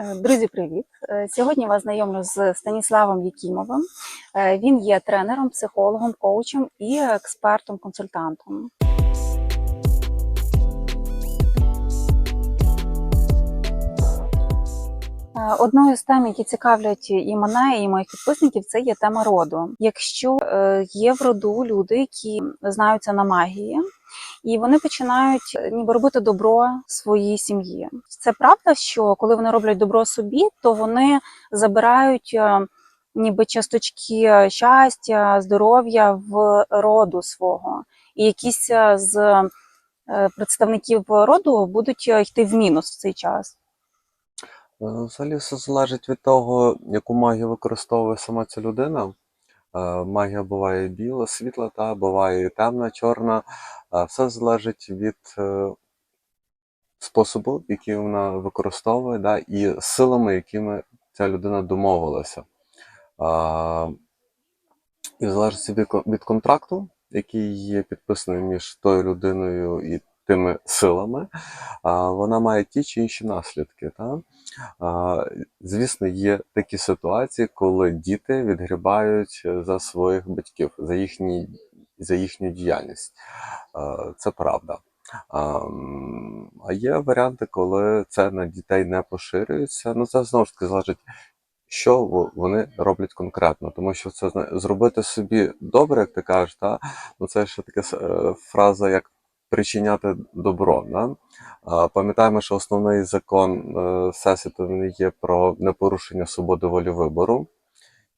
Е, Друзі, привіт! Е, Сьогодні вас знайомлю з Станіславом Якімовим. Е, Він є тренером, психологом, коучем і експертом-консультантом. Одною з тем, які цікавлять і мене, і моїх підписників, це є тема роду. Якщо е, є в роду люди, які знаються на магії, і вони починають е, ніби робити добро своїй сім'ї. Це правда, що коли вони роблять добро собі, то вони забирають е, ніби часточки щастя, здоров'я в роду свого, і якісь е, з е, представників роду будуть е, йти в мінус в цей час. Е, Взагалі все залежить від того, яку магію використовує сама ця людина. Е, Магія буває біла, світла, та буває і темна, чорна. Е, Все залежить від способу, який вона використовує, да, і силами, якими ця людина домовилася. І в залежності від контракту, який є підписаний між тою людиною і тими силами, е, вона має ті чи інші наслідки. Та? Звісно, є такі ситуації, коли діти відгрібають за своїх батьків, за, їхні, за їхню діяльність. Це правда. А є варіанти, коли це на дітей не поширюється. Ну, це знову ж таки залежить, що вони роблять конкретно. Тому що це зробити собі добре, як ти кажеш, та? ну це ще така е, фраза, як причиняти добро. Да? Пам'ятаємо, що основний закон е, Всесвіту є про непорушення свободи волі вибору.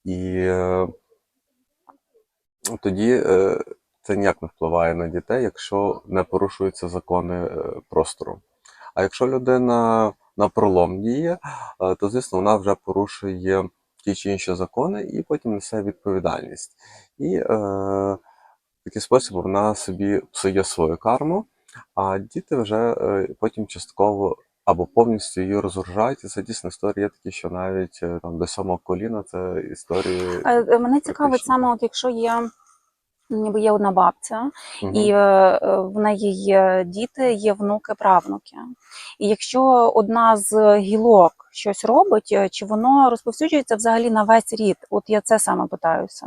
І е, тоді е, це ніяк не впливає на дітей, якщо не порушуються закони простору. А якщо людина на пролом діє, то звісно вона вже порушує ті чи інші закони і потім несе відповідальність. І е, такий спосіб вона собі псує свою карму, а діти вже е, потім частково або повністю її розгружають. І це дійсно історії є такі, що навіть е, там до сьомого коліна це історії. Е, Мене цікавить саме, от якщо є. Ніби є одна бабця, Мгм. і в неї є діти, є внуки, правнуки. І якщо одна з гілок щось робить, чи воно розповсюджується взагалі на весь рід? От я це саме питаюся.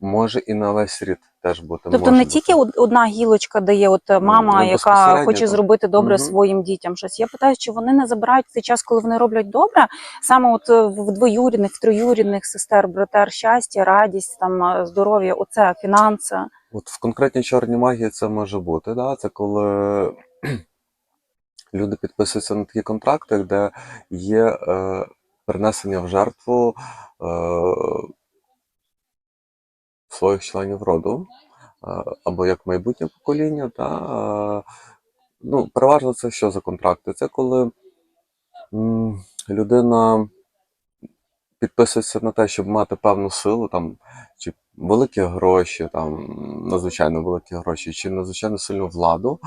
Може і на весь рід теж бути. Тобто може не бути. тільки одна гілочка дає, от е, мама, ну, яка хоче так. зробити добре Мгм. своїм дітям щось. Я питаю, чи вони не забирають цей час, коли вони роблять добре, саме от е, в двоюрідних, в троюрідних сестер, братер, щастя, радість, там е, здоров'я, оце фінанси. От в конкретній чорній магії це може бути. Да? Це коли люди підписуються на такі контракти, де є е, принесення в жертву е, своїх членів роду, або як майбутнє покоління. Та, ну, переважно це що за контракти? Це коли людина підписується на те, щоб мати певну силу, там, чи великі гроші, там, надзвичайно великі гроші, чи надзвичайно сильну владу,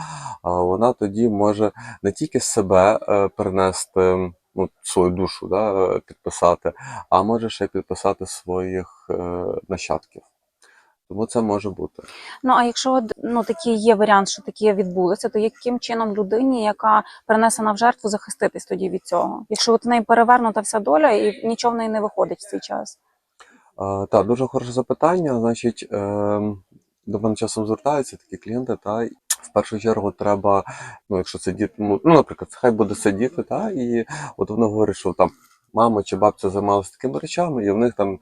вона тоді може не тільки себе е, перенести, ну, свою душу да, підписати, а може ще підписати своїх е, нащадків. Тому це може бути. Ну а якщо ну такий є варіант, що таке відбулося, то яким чином людині, яка принесена в жертву, захиститись тоді від цього? Якщо от в неї перевернута вся доля і нічого в неї не виходить в цей час? Е, Так, дуже хороше запитання. Значить, е, до мене часом звертаються такі клієнти, та в першу чергу треба, ну, якщо це діти, ну, ну, наприклад, хай буде це діти, та, і от вони говорять, що там мама чи бабця займалися такими речами, і в них там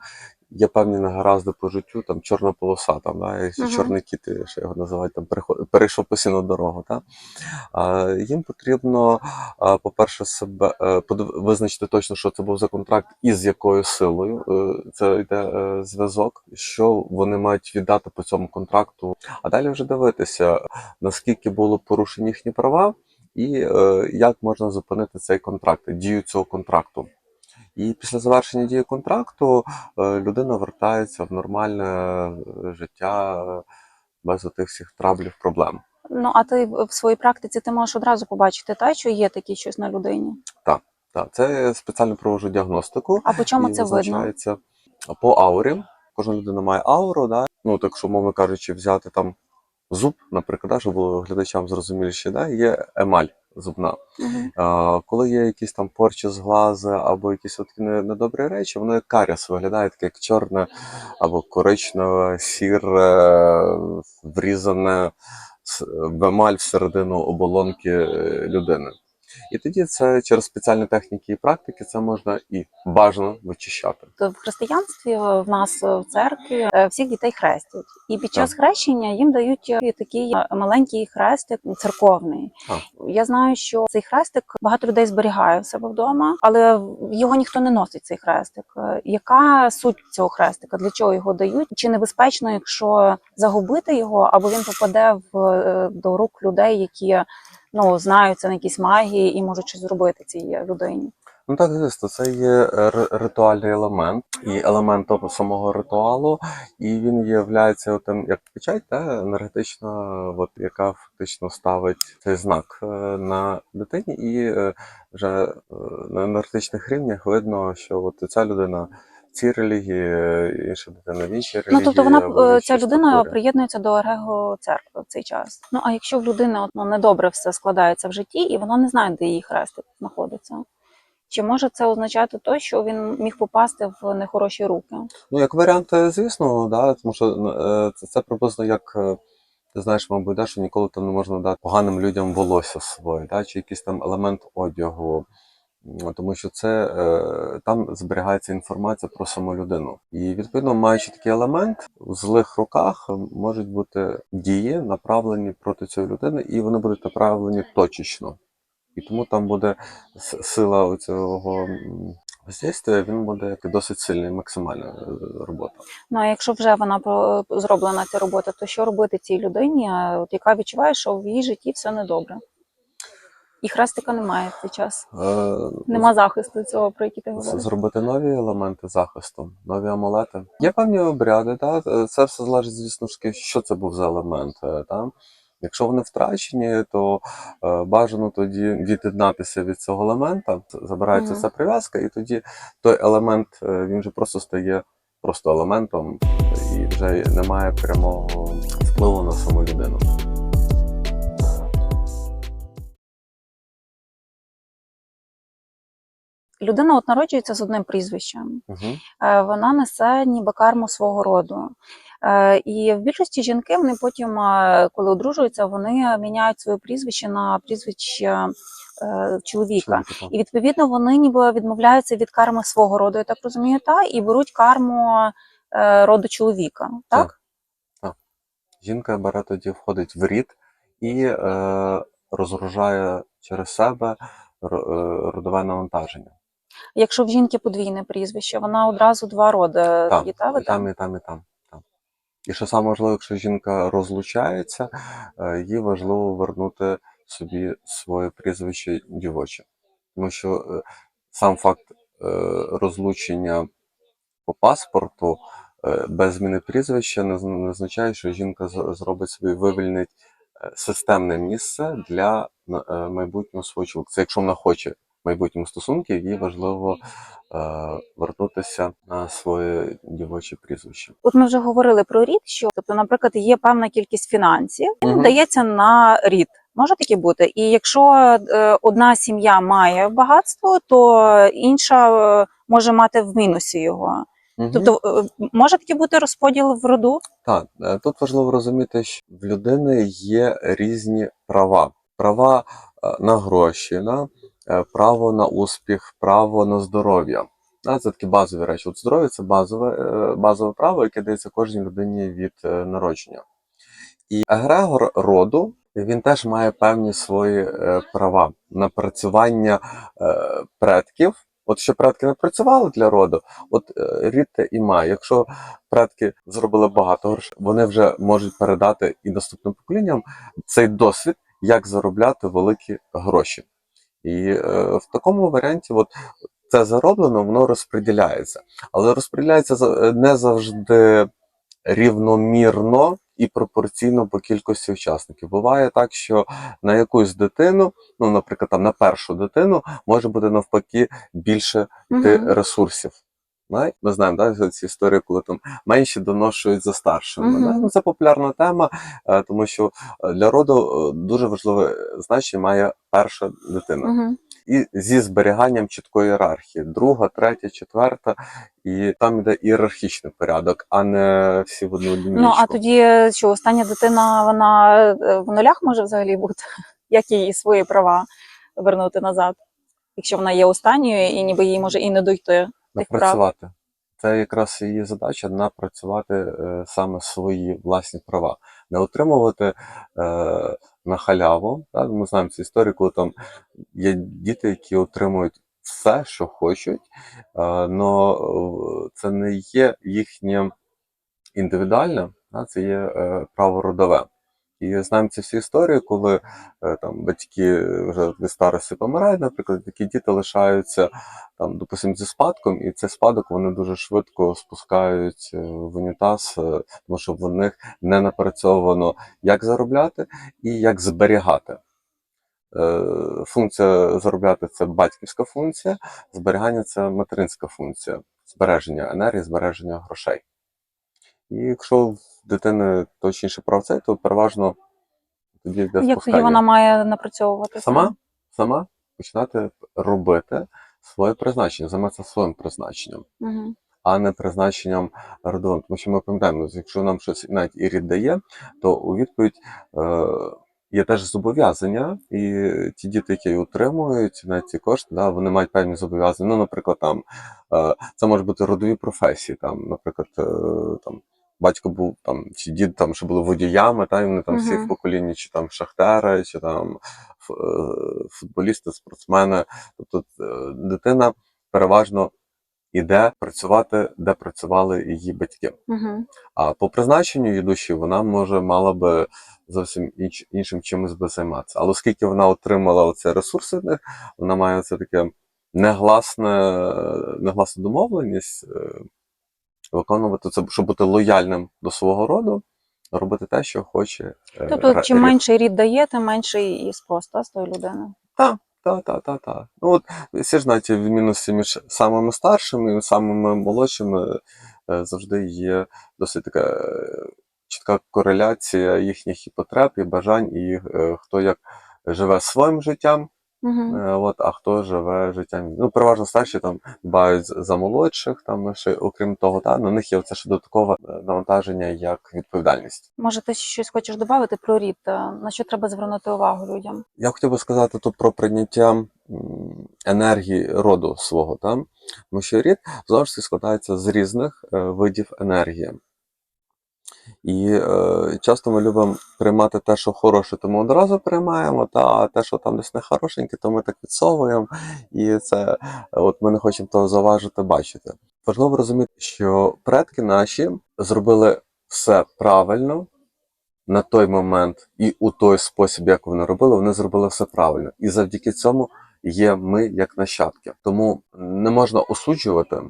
є певні негаразди по життю, там чорна полоса, там, да, і Мгм. чорний кіт, що його називають, там перейшов постійно дорогу. Та. А, їм потрібно, а, по-перше, себе е, визначити точно, що це був за контракт і з якою силою е, це йде е, зв'язок, що вони мають віддати по цьому контракту. А далі вже дивитися, наскільки було порушені їхні права, і як можна зупинити цей контракт, дію цього контракту. І після завершення дії контракту е, людина вертається в нормальне е, життя е, без отих всіх траблів, проблем. Ну а ти в своїй практиці ти можеш одразу побачити, та що є таке щось на людині. Так, це я спеціально проводжу діагностику. А по чому це видно? по аурі. Кожна людина має ауру, да? ну так що, мовно кажучи, взяти там зуб, наприклад, да, щоб було глядачам зрозуміліше, да? є емаль. Зубна. Е, Коли є якісь там порчі з глази або якісь от такі недобрі речі, воно як каріс виглядає таке як чорне або коричневе, сіре, врізане с- в емаль всередину оболонки е, людини. І тоді це через спеціальні техніки і практики це можна і бажано вичищати. То в християнстві е, в нас е, в церкві е, всіх дітей хрестять, і під час хрещення їм дають такий маленький хрестик церковний. А. Я знаю, що цей хрестик багато людей зберігає в себе вдома, але його ніхто не носить. Цей хрестик. Яка суть цього хрестика? Для чого його дають? Чи небезпечно, якщо загубити його, або він попаде в до рук людей, які ну знаються на якісь магії і можуть щось зробити цій людині? Ну так, звісно, це є ритуальний елемент. І елемент того самого ритуалу, і він є тим як печать, та, енергетична, от, яка фактично ставить цей знак е, на дитині, і е, вже е, на енергетичних рівнях видно, що от ця людина в цій релігії, інша дитина в іншій релігії. Ну тобто вона е, ця людина структурі. приєднується до Ерего церкви в цей час. Ну а якщо в людини от, ну, недобре все складається в житті, і вона не знає, де її хрестик знаходиться. Чи може це означати то, що він міг попасти в нехороші руки? Ну, як варіант, е, звісно, да, тому що е, це, це приблизно як. Ти знаєш, мабуть, да, що ніколи там не можна дати поганим людям волосся своє, да, чи якийсь там елемент одягу. Тому що це е, там зберігається інформація про саму людину. І відповідно, маючи такий елемент, в злих руках е, можуть бути дії направлені проти цієї людини, і вони будуть направлені точечно. І тому там буде сила цього воздействия, він буде досить сильний, максимальна е, робота. Ну а якщо вже вона про- зроблена ця робота, то що робити цій людині, е, от, яка відчуває, що в її житті все недобре? І хрестика немає в цей час. Е, Нема захисту цього, про який ти говориш. зробити нові елементи захисту, нові амулети. Є певні обряди, та? е, це все залежить, звісно ж, що це був за елемент. е, Та? Якщо вони втрачені, то е, бажано тоді від'єднатися від цього елемента, забирається ця прив'язка, і тоді той елемент е, він вже просто стає просто елементом і вже немає прямого впливу на саму людину. Людина от народжується з одним прізвищем. Угу. Вона несе ніби карму свого роду. Е, І в більшості жінки вони потім, е, коли одружуються, вони міняють своє прізвище на прізвище чоловіка. І відповідно вони ніби відмовляються від карми свого роду, я так розумію, та і беруть карму роду чоловіка. Так? Жінка бере тоді входить в рід і е, розгружає через себе родове навантаження. Якщо в жінки подвійне прізвище, вона одразу два роди Так, тоді та і там, і там, і там. І що саме важливо, якщо жінка розлучається, е, їй важливо вернути собі своє прізвище дівоче. Тому що е, сам факт е, розлучення по паспорту без зміни прізвища не, означає, що жінка зробить собі вивільнить системне місце для майбутнього свого чоловіка. Це якщо вона хоче майбутніх стосунків, їй важливо е, вернутися на своє дівоче прізвище. От ми вже говорили про рід, що тобто, наприклад, є певна кількість фінансів, він Мгм. дається на рід. Може таке бути. І якщо е, одна сім'я має багатство, то інша е, може мати в мінусі його. Мгм. Тобто е, може таке бути розподіл в роду? Так, тут важливо розуміти, що в людини є різні права. Права на гроші, да? Е, право на успіх, право на здоров'я. Це такі базові речі. От здоров'я це базове, е, базове право, яке дається кожній людині від е, народження. І егрегор роду він теж має певні свої права напрацювання е, предків. От що предки не працювали для роду, от рід і має. Якщо предки зробили багато грошей, вони вже можуть передати і наступним поколінням цей досвід, як заробляти великі гроші. І е, в такому варіанті, от це зароблено, воно розподіляється. Але розподіляється за- не завжди рівномірно і пропорційно по кількості учасників. Буває так, що на якусь дитину, ну, наприклад, там на першу дитину, може бути навпаки більше угу. Ресурсів. Ми знаємо да, ці історії, коли там менші доношують за старшими. Мгм. Да? Ну, це популярна тема, е, тому що е, для роду е, дуже важливе значення має перша дитина. Угу. І зі зберіганням чіткої ієрархії: друга, третя, четверта, і там йде ієрархічний порядок, а не всі в одну лінійку. Ну а тоді що остання дитина, вона в нулях може взагалі бути? Як їй свої права вернути назад? Якщо вона є останньою, і ніби їй може і не дойти тих прав. Це якраз її задача напрацювати е, саме свої власні права, не отримувати е, на халяву. Так? Ми знаємо цю історію, коли там є діти, які отримують все, що хочуть, але це не є їхнє індивідуальне, а це є е, право родове. І знаємо ці всі історії, коли е, там батьки вже від старості помирають, наприклад, такі діти лишаються там, допустим, зі спадком, і цей спадок вони дуже швидко спускають е, в унітаз, е, тому що в них не напрацьовано, як заробляти і як зберігати. Функція заробляти це батьківська функція, зберігання це материнська функція, збереження енергії, збереження грошей. І якщо в дитини точніше про це, то переважно тоді йде Як тоді спускання. вона має напрацьовувати? Сама, сама починати робити своє призначення, займатися своїм призначенням, Угу. а не призначенням родовим. Тому що ми пам'ятаємо, якщо нам щось навіть і рід дає, то у відповідь е, є теж зобов'язання, і ті діти, які отримують на ці кошти, да, вони мають певні зобов'язання. Ну, наприклад, там е, це можуть бути родові професії, там, наприклад, е, там. Батько був там, чи дід там, що були водіями, та, і вони там всі Мгм. в поколінні, чи там шахтери, чи там е, футболісти, спортсмени. Тобто е, дитина переважно іде працювати, де працювали її батьки. Угу. А по призначенню її душі вона може мала би зовсім інч, іншим чимось би займатися. Але оскільки вона отримала оце ресурс від них, вона має це таке негласне, негласну домовленість е, виконувати це, щоб бути лояльним до свого роду, робити те, що хоче. е, Тобто, чим менший рід дає, тим менший і спрос та, з тої людини. Та, та, та, та, та. Ну от всі ж знаєте, відмінності між самими старшими і самими молодшими е, завжди є досить така е, чітка кореляція їхніх і потреб, і бажань, і е, хто як живе своїм життям, Угу. от, а хто живе життям. Ну, переважно старші там дбають за молодших, там ще окрім того, та на них є оце ще додаткове е, навантаження як відповідальність. Може, ти щось хочеш додати про рід? Е, На що треба звернути увагу людям? Я хотів би сказати тут про прийняття енергії роду свого, там, тому що рід завжди складається з різних видів енергії. І е, часто ми любимо приймати те, що хороше, то ми одразу приймаємо, та а те, що там десь нехорошеньке, то ми так відсовуємо. І це от ми не хочемо того заважити, бачити. Важливо розуміти, що предки наші зробили все правильно на той момент і у той спосіб, як вони робили, вони зробили все правильно. І завдяки цьому є ми як нащадки. Тому не можна осуджувати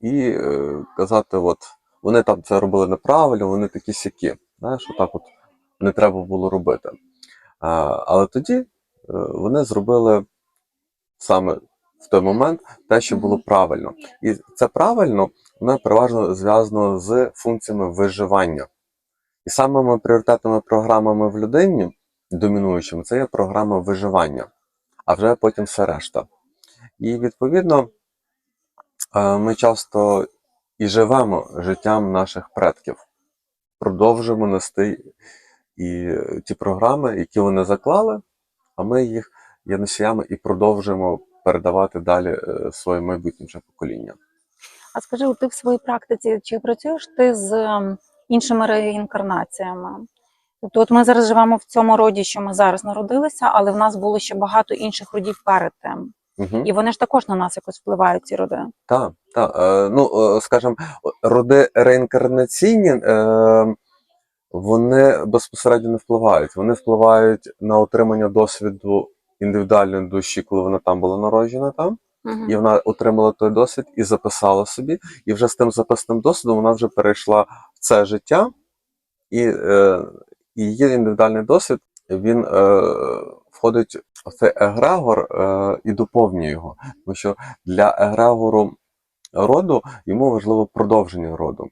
і е, казати, от вони там це робили неправильно, вони такі сякі. Знаєш, отак от не треба було робити. А, але тоді е, вони зробили саме в той момент те, що було правильно. І це правильно, воно переважно зв'язано з функціями виживання. І самими пріоритетними програмами в людині, домінуючими, це є програма виживання, а вже потім все решта. І відповідно е, ми часто і живемо життям наших предків, продовжуємо нести і ті програми, які вони заклали, а ми їх є носіями і продовжуємо передавати далі е, своє майбутнє покоління. А скажи, ти в своїй практиці чи працюєш ти з іншими реінкарнаціями? Тобто, от ми зараз живемо в цьому роді, що ми зараз народилися, але в нас було ще багато інших родів перед тим. Угу. І вони ж також на нас якось впливають, ці роди. Так, так. Е, ну, е, скажімо, роди реінкарнаційні, е, вони безпосередньо не впливають. Вони впливають на отримання досвіду індивідуальної душі, коли вона там була народжена там, і вона отримала той досвід і записала собі. І вже з тим записним досвідом вона вже перейшла в це життя, і, е, і її індивідуальний досвід він е, входить в цей егрегор е, і доповнює його. Тому що для егрегору роду, йому важливо продовження роду.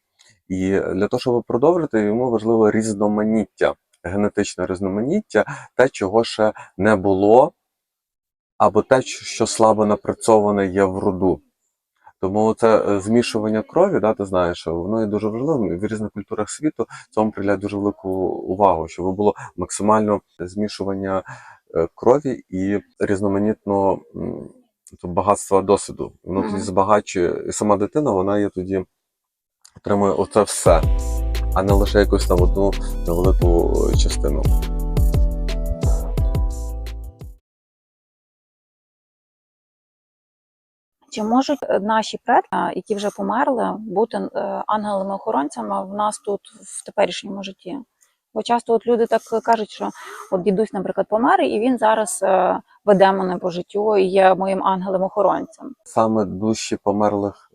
І для того, щоб продовжити, йому важливо різноманіття, генетичне різноманіття, те, чого ще не було, або те, що слабо напрацьоване є в роду. Тому це е, змішування крові, да, ти знаєш, воно є дуже важливим. В різних культурах світу цьому приділяють дуже велику увагу, щоб було максимально змішування крові і тобто багатства досвіду. Воно тоді збагачує, і сама дитина, вона є тоді отримує оце все, а не лише якусь там одну невелику е, частину. Чи можуть е, наші предки, е, які вже померли, бути е, ангелами-охоронцями в нас тут в теперішньому житті? Бо часто от люди так кажуть, що от дідусь, наприклад, помер, і він зараз е, веде мене по життю і є моїм ангелом-охоронцем. саме душі померлих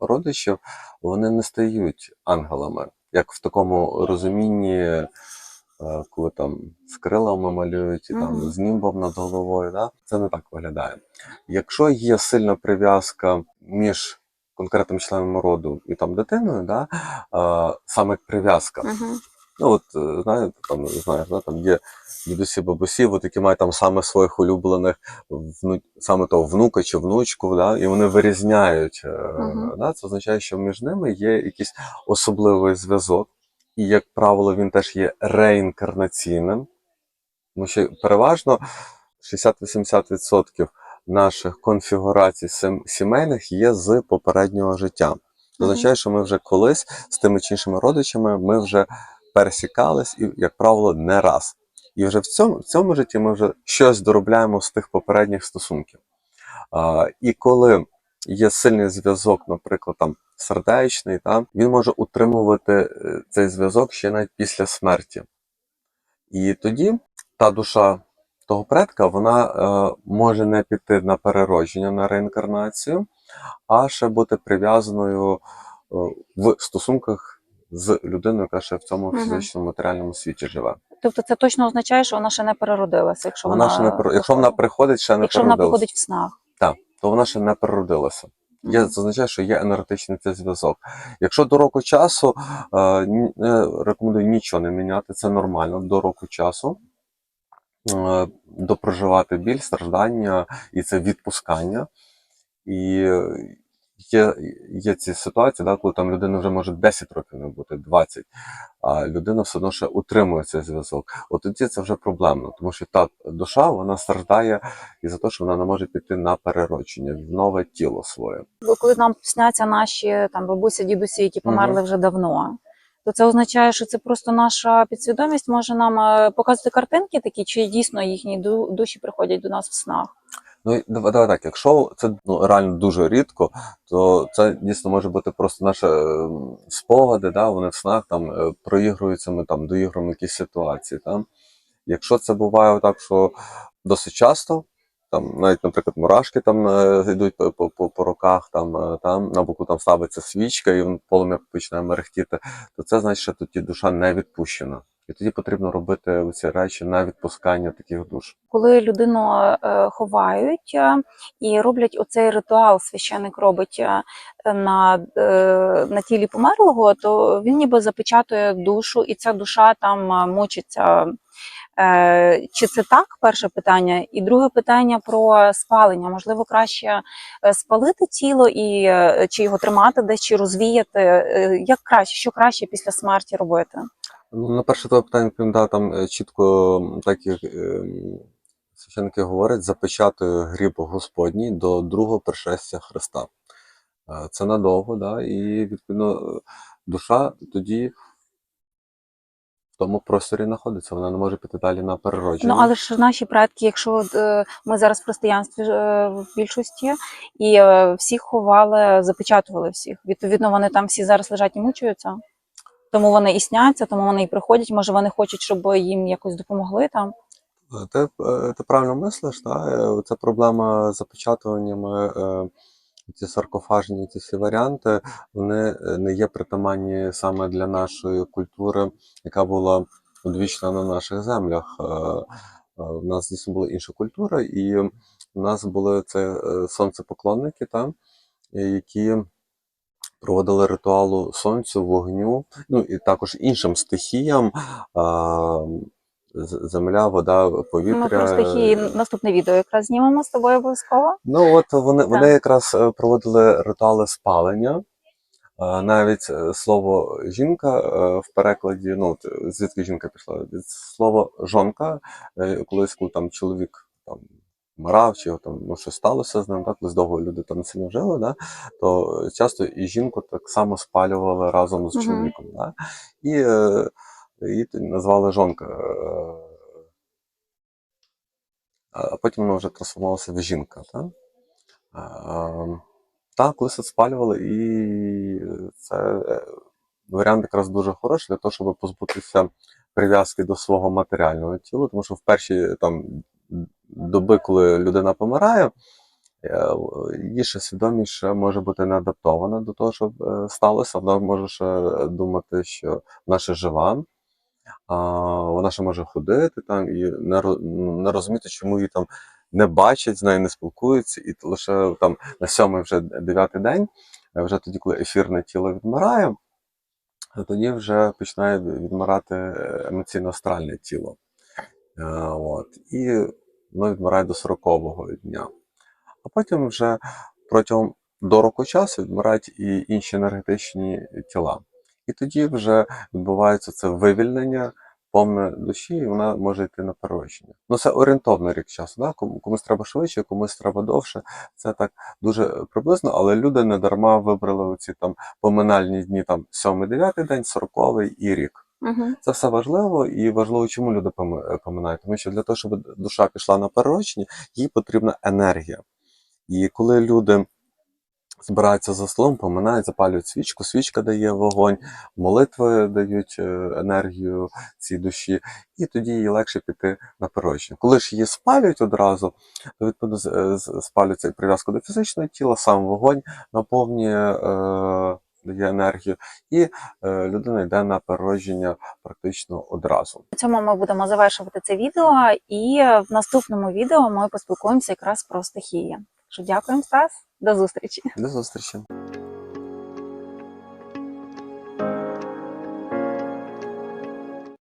родичів вони не стають ангелами, як в такому розумінні, е, коли там з крилами малюють і там з німбом над головою. Да? Це не так виглядає. Якщо є сильна прив'язка між конкретним членом роду і там дитиною, да? е, саме прив'язка, Угу. Ну, от, е, знаєте, там, знаєш, да, там є дідусі, бабусі, от, які мають там саме своїх улюблених, вну, саме того внука чи внучку, да, і вони вирізняють. Мгм. Да, це означає, що між ними є якийсь особливий зв'язок, і, як правило, він теж є реінкарнаційним. Тому що переважно 60-80% наших конфігурацій сімейних є з попереднього життя. Це означає, що ми вже колись з тими чи іншими родичами ми вже пересікались і, як правило, не раз. І вже в цьому, в цьому житті ми вже щось доробляємо з тих попередніх стосунків. А, і коли є сильний зв'язок, наприклад, там сердечний, та, він може утримувати е, цей зв'язок ще навіть після смерті. І тоді та душа того предка вона е, може не піти на переродження, на реінкарнацію, а ще бути прив'язаною е, в стосунках з людиною, яка ще в цьому Мгм. фізичному матеріальному світі живе. Тобто це точно означає, що вона ще не переродилася, якщо Вона, вона, ще не пере- якщо вона приходить, ще не якщо вона приходить в снах. то вона ще не переродилася. Є, Мгм. це означає, що є енергетичний цей зв'язок. Якщо до року часу е, рекомендую нічого не міняти, це нормально до року часу. Е, допроживати біль, страждання і це відпускання. І є, є ці ситуації, да, коли там людина вже може 10 років не бути, 20, а людина все одно ще утримує цей зв'язок. От тоді це вже проблемно, тому що та душа вона страждає і за те, що вона не може піти на переродження в нове тіло своє. Бо коли нам сняться наші там бабусі, дідусі, які померли вже давно, то це означає, що це просто наша підсвідомість може нам е, показувати картинки такі, чи дійсно їхні душі приходять до нас в снах. Ну давай, так, якщо це ну, реально дуже рідко, то це дійсно може бути просто наші е, спогади, да, вони в снах там е, проігруються, ми там доігруємо якісь ситуації. Там. Якщо це буває так, що досить часто, там навіть, наприклад, мурашки там е, йдуть по, по, по, по руках, там, е, там на боку там ставиться свічка, і полум'я починає мерехтіти, то це значить, що тоді душа не відпущена. І тоді потрібно робити ці речі на відпускання таких душ. Коли людину е, ховають е, і роблять оцей ритуал, священик робить е, на, на тілі померлого, то він ніби запечатує душу, і ця душа там мучиться. Чи це так? Перше питання, і друге питання про спалення. Можливо, краще спалити тіло і чи його тримати десь, чи розвіяти. Як краще, що краще після смерті робити? Ну, на перше твоє питання, да, там е, чітко, так як е, священники говорять, запечатує гріб Господній до другого пришестя Христа. Е, Це надовго, да, і відповідно е, душа тоді в тому просторі знаходиться, вона не може піти далі на переродження. Ну, але ж наші предки, якщо ми зараз в християнстві в більшості, і всіх ховали, запечатували всіх. Відповідно, вони там всі зараз лежать і мучаються. Тому вони і сняться, тому вони і приходять. Може, вони хочуть, щоб їм якось допомогли там. Ти, е, ти правильно мислиш, та? е, Це проблема з запечатуваннями, е, ці саркофажні, ці всі варіанти, вони не є притаманні саме для нашої культури, яка була одвічна на наших землях. У нас дійсно була інша культура, і у нас були це сонцепоклонники, та, які проводили ритуалу сонцю, вогню, ну і також іншим стихіям. А, земля, вода, повітря. Ми про стихії наступне відео якраз знімемо з тобою обов'язково. Ну от вони, вони якраз е, проводили ритуали спалення. Навіть е, слово жінка е, в перекладі, ну звідки жінка пішла? Від слова жонка, колись коли там чоловік там вмирав, чи його там ну, щось сталося з ним, так колись довго люди там не сильно жили, да? то часто і жінку так само спалювали разом з чоловіком. Да? І е, її назвали жонка. е, А потім вона вже трансформувалася в жінка. Так? Ем, Так, колись спалювали, і це е, варіант якраз дуже хороший для того, щоб позбутися прив'язки до свого матеріального тіла, тому що в перші там доби, коли людина помирає, е, її ще свідомість може бути не адаптована до того, що е, сталося. Вона може ще думати, що вона ще жива. Вона ще може ходити там і не, розуміти, чому її там не бачать, з нею не спілкуються, і лише там на сьомий вже дев'ятий день, е, вже тоді, коли ефірне тіло відмирає, тоді вже починає відмирати е, емоційно-астральне тіло. От, і воно відмирає до 40-го дня. А потім вже протягом до часу відмирають і інші енергетичні тіла. І тоді вже відбувається це вивільнення повне душі, і вона може йти на перерощення. Ну це орієнтовно рік часу. Да? Кому- Комусь треба швидше, комусь треба довше. Це так дуже приблизно, але люди не дарма вибрали оці там поминальні дні, там 7-9 день, 40 і рік. Угу. Це все важливо, і важливо, чому люди поминають. Тому що для того, щоб душа пішла на перерощення, їй потрібна енергія. І коли люди збираються за столом, поминають, запалюють свічку, свічка дає вогонь, молитви дають е, енергію цій душі, і тоді їй легше піти на перерощення. Коли ж її спалюють одразу, то відповідно е, спалюється і прив'язка до фізичного тіла, сам вогонь наповнює. Е- Дає енергію, і е, людина йде на переродження практично одразу. На цьому ми будемо завершувати це відео, і в наступному відео ми поспілкуємося якраз про стихії. Що дякуємо, Стас, до зустрічі. До зустрічі!